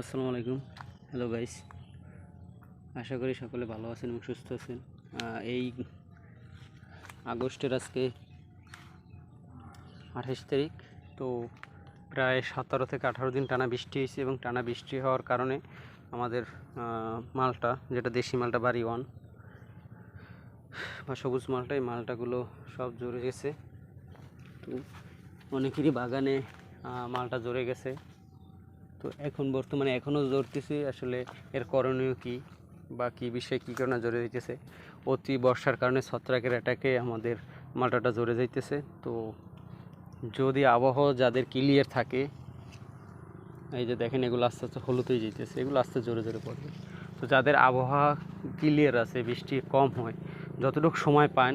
আসসালামু আলাইকুম। Hello guys আশা করি সকলে ভালো আছেন এবং সুস্থ আছেন। এই আগস্টের আজকে আঠাশ তারিখ, তো প্রায় সতেরো থেকে আঠারো দিন টানা বৃষ্টি হয়েছে এবং টানা বৃষ্টি হওয়ার কারণে আমাদের মালটা, যেটা দেশি মালটা বাড়ি ওয়ান, বা সবুজ মালটা, এই মালটাগুলো সব জড়ে গেছে। তো অনেকেরই বাগানে মালটা জড়ে গেছে। তো এখন বর্তমানে এখনও ধরতেছি আসলে এর করণীয় কি বা কী বিষয়ে কী কারণে জড়ে যাইতেছে। অতি বর্ষার কারণে ছত্রাকের অ্যাটাকে আমাদের মালটাটা জড়ে যাইতেছে। তো যদি আবহাওয়া যাদের ক্লিয়ার থাকে, এই যে দেখেন এগুলো আস্তে আস্তে হলুদ হয়ে যেতেছে এগুলো আস্তে জোরে জোরে পড়বে। তো যাদের আবহাওয়া ক্লিয়ার আছে, বৃষ্টি কম হয়, যতটুকু সময় পান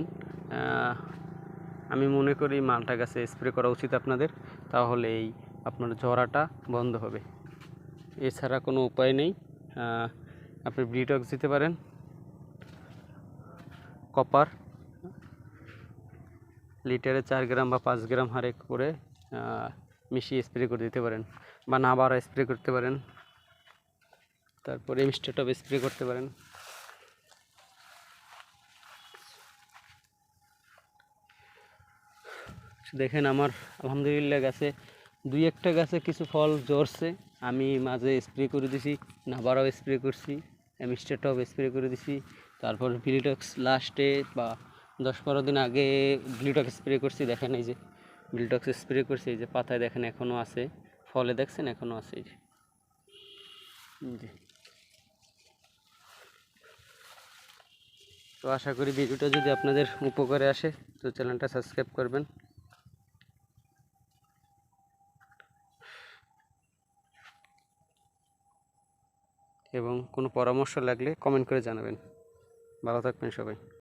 আমি মনে করি মালটা গাছে স্প্রে করা উচিত আপনাদের। তাহলে এই আপনার ঝরাটা বন্ধ হবে। এছাড়া কোনো উপায় নেই। আপনি ব্রিটক্স দিতে পারেন। কপার লিটারে চার গ্রাম বা পাঁচ গ্রাম হারে করে মিশিয়ে স্প্রে করে দিতে পারেন বা না বাড়া স্প্রে করতে পারেন। তারপরে ইনস্টেটপ স্প্রে করতে পারেন। দেখেন আমার আলহামদুলিল্লাহ গাছে দুই একটা গাছে কিছু ফল ঝরছে। আমি মাঝে স্প্রে করে দিছি, নাবারাও স্প্রে করছি অ্যামিস্টেটপ স্প্রে করে দিছি। তারপর ব্লিটক্স লাস্টে বা দশ বারো দিন আগে ব্লিটক্স স্প্রে করছি, দেখেন এই যে। ব্লিটক্স স্প্রে করছি, এই যে পাতায় দেখেন এখনও আছে। ফলে দেখছেন এখনও আছে এই যে। তো আশা করি ভিডিওটা যদি আপনাদের উপকারে আসে, তো চ্যানেলটা সাবস্ক্রাইব করবেন। এবং কোনো পরামর্শ লাগলে কমেন্ট করে জানাবেন। ভালো থাকবেন সবাই।